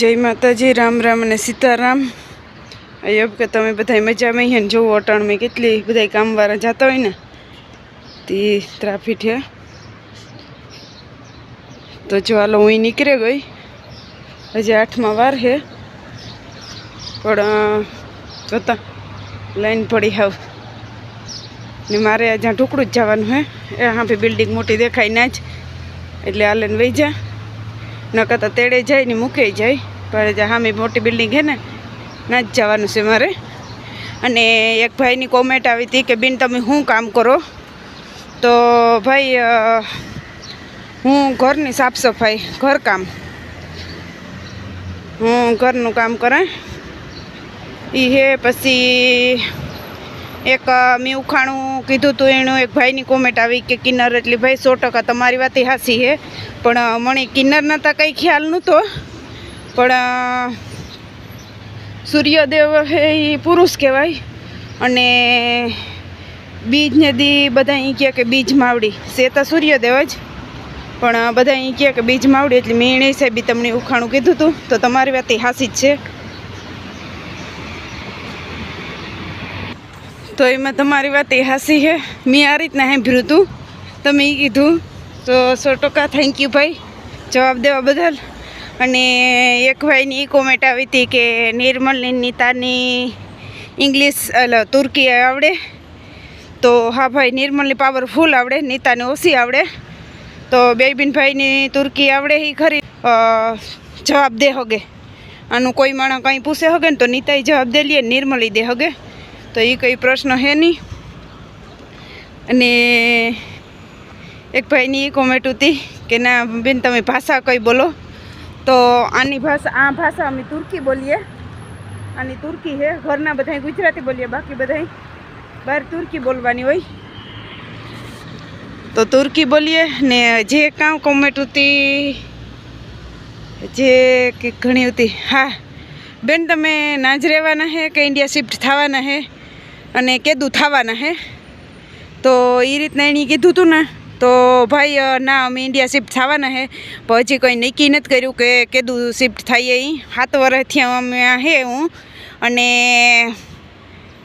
જય માતાજી, રામ રામ અને સીતારામ. અયબ કે તમે બધા મજામાં હે ને જોવો અટાણમાં કેટલી બધા કામવાળા જતા હોય ને, તે ટ્રાફિક છે તો જો હાલો હું નીકળે ગઈ. હજી આઠમાં વાર છે પણ જોતા, લાઈન પડી હાવ. ને મારે જ્યાં ટુકડું જ જવાનું હે, એ હા બિલ્ડિંગ મોટી દેખાય ના જ. એટલે હાલે વહી જા. નકર તો તેડે જાય ને મૂકે જાય. પણ સામે મોટી બિલ્ડિંગ છે ને, ના જ જવાનું છે મારે. અને એક ભાઈની કોમેન્ટ આવી હતી કે, બેન, તમે શું કામ કરો? તો ભાઈ હું ઘરની સાફ સફાઈ ઘરકામ હું ઘરનું કામ કરે એ હે, પછી એક મેં ઉખાણું કીધું હતું એનું એક ભાઈની કોમેન્ટ આવી કે કિન્નર એટલે ભાઈ સો ટકા તમારી વાત હાસી છે પણ મને કિન્નરના તો કંઈ ખ્યાલ નહોતો. પણ સૂર્યદેવ હે એ પુરુષ કહેવાય. અને બીજને દી બધા અહીં કહે કે બીજ માવડી. સે તો સૂર્યદેવ જ. પણ બધા અહીં કહે કે બીજ માવડી એટલે મેં એણે સાહેબ તમને ઉખાણું કીધું હતું તો તમારી વાત હાસી જ છે. તો એમાં તમારી વાત એ હાસી છે. મેં આ રીતના સાંભળ્યું હતું. તમે કીધું. તો સો ટકા થેન્ક યુ ભાઈ. જવાબ દેવા બદલ. અને એક ભાઈની કોમેન્ટ આવી હતી કે નિર્મલની નીતાની ઇંગ્લિશ એટલે તુર્કી આવડે. તો હા ભાઈ, નિર્મલની પાવર ફૂલ આવડે, નીતાને ઓછી આવડે. તો બેબીનભાઈની તુર્કી આવડે એ ખરી. જવાબ દે હગે. આનું કોઈ માણસ કંઈ પૂછે હગે ને તો નીતાએ જવાબ દે લે, નિર્મલી દે હગે. તો એ કંઈ પ્રશ્ન હે નહીં. અને એક ભાઈની એ કોમેન્ટ હતી કે, ના, બેન, તમે ભાષા કઈ બોલો? તો આની ભાષા, આ ભાષા અમે તુર્કી બોલીએ. આની તુર્કી હે, ઘરના બધા ગુજરાતી બોલીએ, બાકી બધા બહાર તુર્કી બોલવાની હોય. તો તુર્કી બોલીએ ને જે કાં કોમેન્ટ હતી જે કે ઘણી હતી હા, બેન, તમે નાજ રહેવાના હે કે ઇન્ડિયા શિફ્ટ થવાના હે? અને કેદું થવાના હે. તો એ રીતના એણે કીધું હતું ને, તો ભાઈ ના, અમે ઇન્ડિયા શિફ્ટ થવાના હે. પણ હજી કંઈ નક્કી નથી કર્યું કે કેદું શિફ્ટ થઈએ એ સાત વર્ષથી અમે હે હું. અને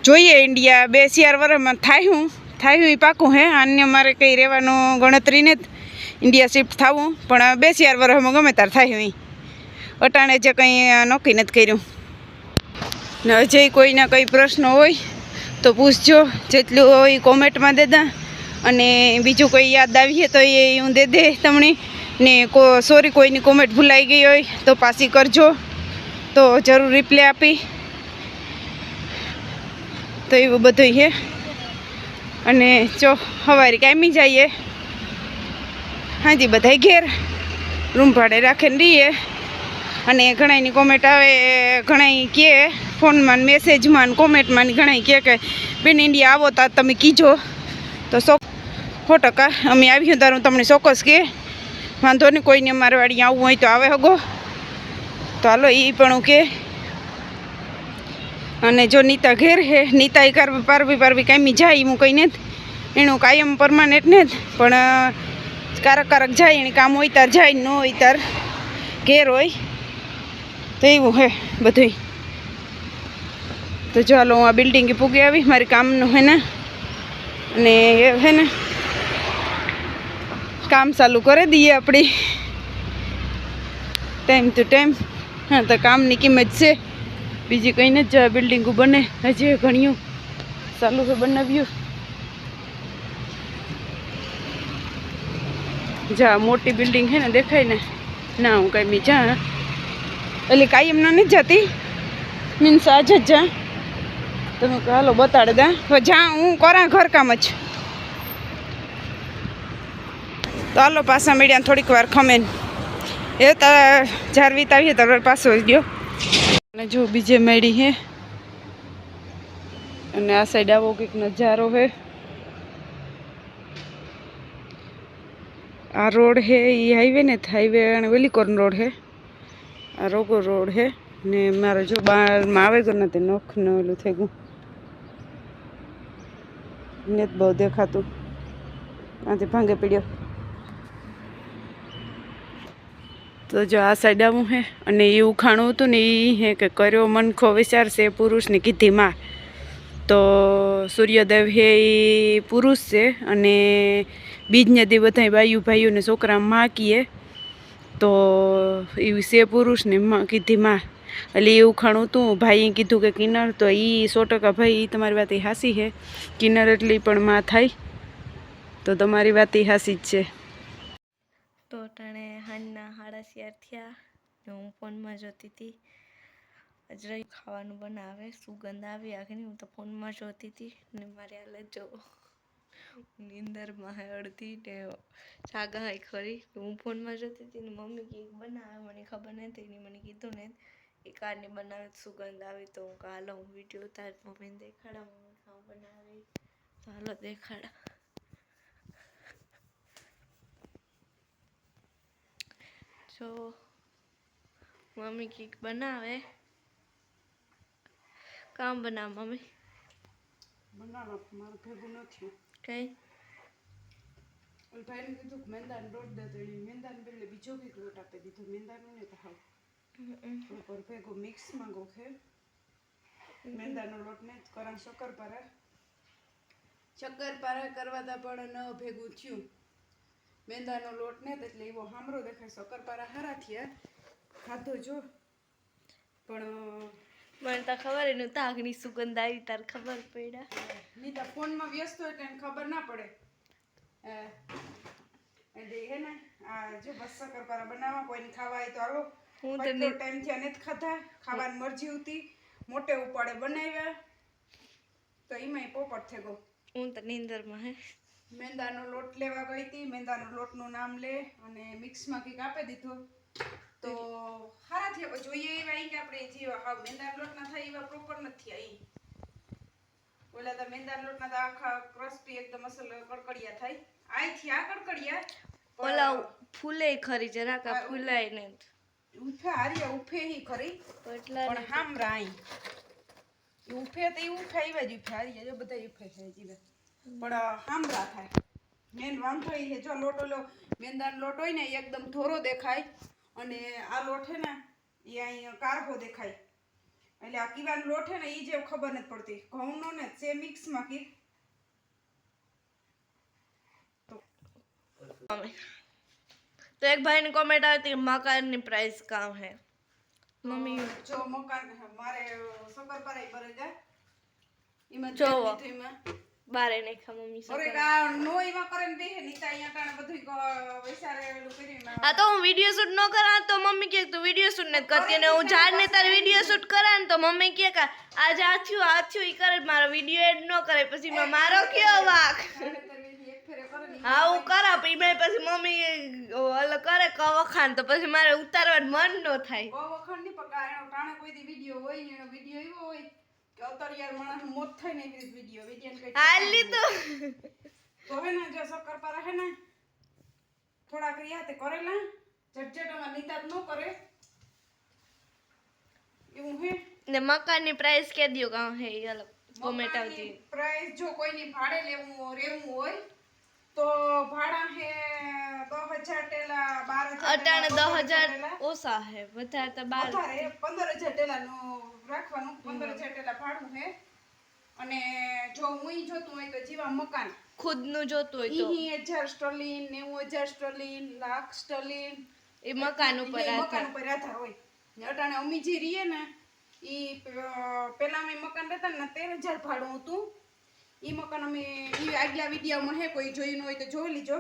જોઈએ ઇન્ડિયા બે ચાર વર્ષમાં થાય. હું થાય એ પાકું હે. અન્ય મારે કંઈ રહેવાનું ગણતરી નથી. ઇન્ડિયા શિફ્ટ થવું. પણ બે ચાર વર્ષમાં ગમે ત્યારે થાય હું અટાણે જે કંઈ નોકરી નથી કર્યું. ને હજે કોઈના કંઈ પ્રશ્ન હોય તો પૂછજો, જેટલું હોય કોમેન્ટમાં દેતા અને બીજું કોઈ યાદ આવીએ તો એ હું દે દે તમને. ને કો, સોરી, કોઈની કોમેન્ટ ભૂલાઈ ગઈ હોય તો પાછી કરજો. તો જરૂર રિપ્લે આપી. તો એવું બધું છે અને જો સવારે કામી જઈએ. હાજી બધાય ઘેર. રૂમ ભાડે રાખીને રહીએ. અને ઘણાની કોમેન્ટ આવે ઘણા કહે. ફોનમાં મેસેજમાં ને કોમેન્ટમાં ને ઘણા કહે કે, બેન ઇન્ડિયા આવો તા તમે કીજો. તો સો સો ટકા અમે આવ્યું તારું તમને ચોક્કસ કે વાંધો નહીં, કોઈને અમારે વાડી આવવું હોય તો આવે હગો. તો હાલો એ પણ હું કે અને જો નીતા ઘેર હે નીતા એ કાર પારવી પારવી કામી જાય હું કંઈ નથી એનું કાયમ પરમાનેન્ટ ને જ પણ કારક કારક જાય એને કામ હોય તાર જાય ન હોય તાર ઘેર હોય. તો એવું હે બધુંય. તો ચાલો હું આ બિલ્ડિંગે પૂગી આવી, મારી કામનું, હે ને? અને હે ને? કામ ચાલુ કરી દઈએ આપણી. ટાઈમ ટુ ટાઈમ હા, તો કામની કિંમત છે. બીજી કંઈ નથી આ બિલ્ડિંગો બને. હજી ઘણ્યું ચાલુ છે બનાવ્યું. જા મોટી બિલ્ડિંગ છે ને, દેખાય ને? ના, હું કાંઈ બી જા એટલે કાયમ એમના નથી જતી. મીન્સ આજ જ જા. તમે હાલો, બતાડે દા. જા, હું કરા ઘરકામ જ. તો હાલો, પાછા મળ્યા થોડીક વાર ખમેન એ તારા જાર વિતાવીએ તાર પાછો ગયો. અને જો બીજે મેળી હે અને આ સાઈડ આવો કંઈક નજારો હે આ રોડ હે એ હાઈવે ને હાઈવે અને વેલીકોર્ન રોડ હે આ રોગો રોડ હે ને મારો જો બારમાં આવે ગયો ને તે નખ ને ઓલું થઈ ગયું. ને જ બહુ દેખાતું. આથી ભાંગે પીડ્યો. તો જો આ સાઈડ આવું હે, અને એ ઉખાણું હતું ને એ હે કે કર્યો મનખો વિચાર છે પુરુષની કીધી માં તો સૂર્યદેવ હે એ પુરુષ છે, અને બીજને દે બધા બાયુ ભાઈઓને છોકરા માં કીએ તો એ છે પુરુષને કીધી માં એટલે એવું ખાણું હતું. ભાઈએ કીધું કે કિન્નર, તો એ સો ટકા ભાઈ એ તમારી વાત હાસી છે. કિન્નર એટલી પણ માં થાય. તો તમારી વાત એ હાસી જ છે. તો ટાણે હાનના સાડા ચાર થયા હું ફોનમાં જોતી હતી અજરાઈ ખાવાનું બનાવે, સુગંધ આવી, આગળ હું તો ફોનમાં જોતી હતી ને મારે હાલ જો. નિંદરમાં અડધી ને જાગા ખરી. હું ફોનમાં જોતી હતી ને મમ્મી કેક બનાવે, મને ખબર નથી મને કીધું ને એ કારની બનાવે સુગંધ આવી તો હું હાલો હું વીડિયો ઉતાર મમ્મીને દેખાડા મમ્મી ખાવા બનાવે. તો હાલો દેખાડા. જો મમ્મી કીક બનાવે. કામ બનાવ મમ્મી. બનાવો મારું ભેગું નથી. કઈ? ઓલ ભાઈને કીધું મેંદાન મેંદાનો દે તો મેંદાન બદલે બીજો કંઈક લોટ આપી દીધો. મેંદાનું ને તો હાવ. ઉપર ભેગું મિક્સમાં ગોખે મેંદાનો લોટ ને કરણ શક્કરપારા શક્કરપારા કરવા તા પણ ન ભેગું થયું મેંદાનો લોટ ને એટલે એવો હામરો દેખાય શક્કરપારા હારા થયા ખાધો જો પણ મને તો ખબર એનું તાગની સુગંધ આવી તાર ખબર પડ્યા નીતા ફોનમાં વ્યસ્ત હોય એને ખબર ના પડે એટલે હે ને આ જો બસ શક્કરપારા બનાવવા કોઈને ખાવા હોય તો આવો હું તો ટાઈમથી નથી ખાધા. ખાવાની મરજી હતી. મોટે ઉપાડે બનાવ્યા. તો એમાંય પોપટ થઈ ગયો. હું તો નીંદરમાં હે. મેંદાનો લોટ લેવા ગઈ હતી. મેંદાનો લોટનું નામ લે અને મિક્સમાં કંઈક આપી દીધો. તો સારા થયા. જોઈએ એવા અહીં કે આપણે જેવા હા મેંદાનો લોટ ના થાય એવા પ્રોપર નથી અહીં ઓલા તો મેંદાનો લોટના તો આખા ક્રસ્પી એકદમ અસલ કડકડિયા થાય. આઈથી આ કડકડિયા. ઓલા ફૂલે ખરી જરાક આ ફૂલાય ને ઉફે હારી ઉફે હી ખરી પણ હામરા રાઈ. ઉફે તો ઈ ઉફે જ ઉફે હારી જો બધા ઉફે છે જીવે પણ હામરા થાય. મેન વાંધો એ છે જો લોટ લો મેંદાન લોટ હોય ને એકદમ ધોરો દેખાય. અને આ લોટ છે ને એ અહીં કારહો દેખાય. એટલે આ કીવાનો લોટ છે ને એ જેવ ખબર નથી પડતી. ઘઉંનો ને છે મિક્સમાં કી મમ્મી તો એક ભાઈની કોમેન્ટ આવી હતી કે મકાનની પ્રાઇસ કામ હે મમ્મી જો મકાન મારે શક્કરપારા ઈ ભરે જાય એમાં જોવો. તેલ લીધું એમાં બારે નહીં ખા મમ્મી અરે સકર. આ નો એમાં કરે ને બેહે નીતા અહીંયા ટાણે બધું ક- વૈસારે ઓલું કર્યું ને. આ તો હું વીડિયો શૂટ ન કરા તો મમ્મી કે તું વીડિયો શૂટ નથી કરતી અને હું જાડ ને તારે વીડિયો શૂટ કરા ને તો મમ્મી કે કે આજે આ થયું આ થયું ઈ કરે મારો વીડિયો એડ ન કરે પછી માં મારો કયો વાક ફેરે કરે ને. હા હું કરા પછી મમ્મી ઓલો કરે ક વખાણ તો પછી મારે ઉતારવાનું મન ન થાય. ક વખાણ નહીં પણ કાંઈ એનો ટાણે કોઈ દી વીડિયો હોય ને એનો વીડિયો એવો હોય કે અતરિયાર માણસ મોત થાય ને એવી વિડિયો વીડિયો કઈ હાલ લીધું તો. હવે ને જો શક્કરપારા હે ને થોડાક ક્રિયા તે કરેલા ઝટઝટામાં નીતા ન કરે. એવું હે? ને મકાનની પ્રાઇસ કે દિયો કાં હે ઈ અલગ કોમેન્ટ આવતી પ્રાઇસ જો કોઈની ભાડે લેવું રહેવું હોય તો ભાડા હે દસ હજાર ટેલા બાર અટાણે દસ હજાર. ઓછા હે વધારે તો બાર. વધારે પંદર હજાર ટેલાનું રાખવાનું પંદર હજાર ટેલા ભાડું હે. અને જો હું જોતું હોય તો જીવા મકાન. ખુદનું જોતું હોય તો. ઈ હજાર સ્ટર્લિન નેવું હજાર સ્ટર્લિન લાખ સ્ટર્લિન એ મકાન ઉપર મકાન ઉપર આધાર હોય. અટાણે અમે જે રહીએ ને ઈ પેલા અમે મકાન રહેતા ને તેર હજાર ભાડું હતું. ઈ મકાન અમે એ આગલા વિડીયામાં હે, કોઈ જોયું હોય તો જોઈ લીજો.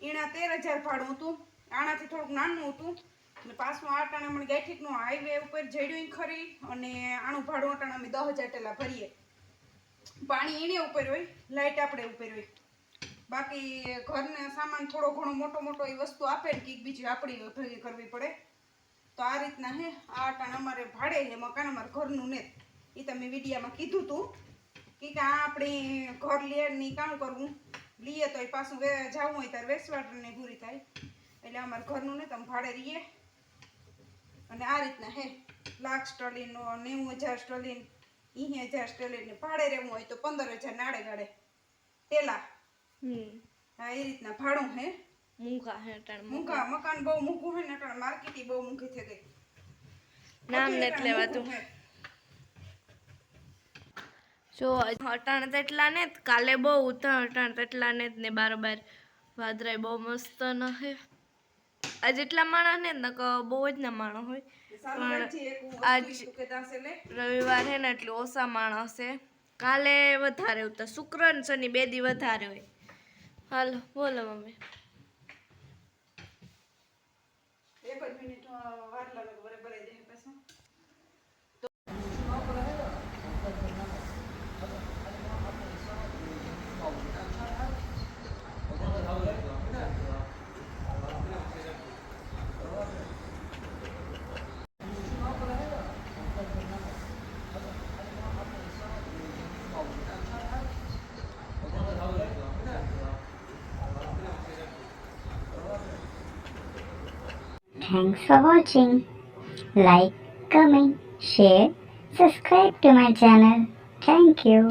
એના તેર હજાર ભાડું હતું. આનાથી થોડુંક નાનું હતું. અને પાછું આટાણે મને ગાંઠીકનું હાઈવે ઉપર જડ્યું ખરી. અને આનું ભાડું અટાણે અમે દસ હજાર ટેલા ભરીએ. પાણી એને ઉપર હોય લાઇટ આપણે ઉપર હોય. બાકી ઘરને સામાન થોડો ઘણો મોટો મોટો એ વસ્તુ આપે ને કંઈક બીજી આપણી ભેગી કરવી પડે. તો આ રીતના હે, આ આટાણ અમારે ભાડે છે મકાન અમારે ઘરનું ને એ તમે વિડીયામાં કીધું તું. કે કે આપણે ઘર લેરની કામ કરવું. લઈએ તો એ પાછું જવું હોય ત્યારે વેસવાટરને પૂરી થાય. એટલે અમારે ઘરનું ને તમે ભાડે રહીએ. અને આ રીતના હે. લાખ સ્ટર્લિનનો નેવું હજાર સ્ટર્લિન ઈ હજાર સ્ટર્લિન ને ભાડે રહેવું હોય તો પંદર હજાર નાડે ગાડે. પેલા. હા એ રીતના ભાડું હે. મૂંઘા હે અટાણે મૂંઘા. મકાન બહુ મૂંઘું હોય ને એટલે માર્કેટ બહુ મૂંઘી થઈ ગઈ. નામ નથી લેવાતું હે. જો અટાણ તેટલા ને કાલે બહુ ઉતા અટાણ તેટલા ને જ ને બારોબાર. વાદરાય બહુ મસ્ત ન હે. આજ એટલા માણસ ને નક બહુ જ ના માણસ હોય. વસ્તુ આજ-. રવિવાર હે ને એટલે ઓછા માણસ હે કાલે વધારે ઉતા શુક્ર ને શનિ બે દી વધારે હોય. હાલો બોલો મમ્મી. એક જ મિનિટ વાર લાગે બરાબર. Thanks for watching. Like, comment, share, subscribe to my channel. Thank you.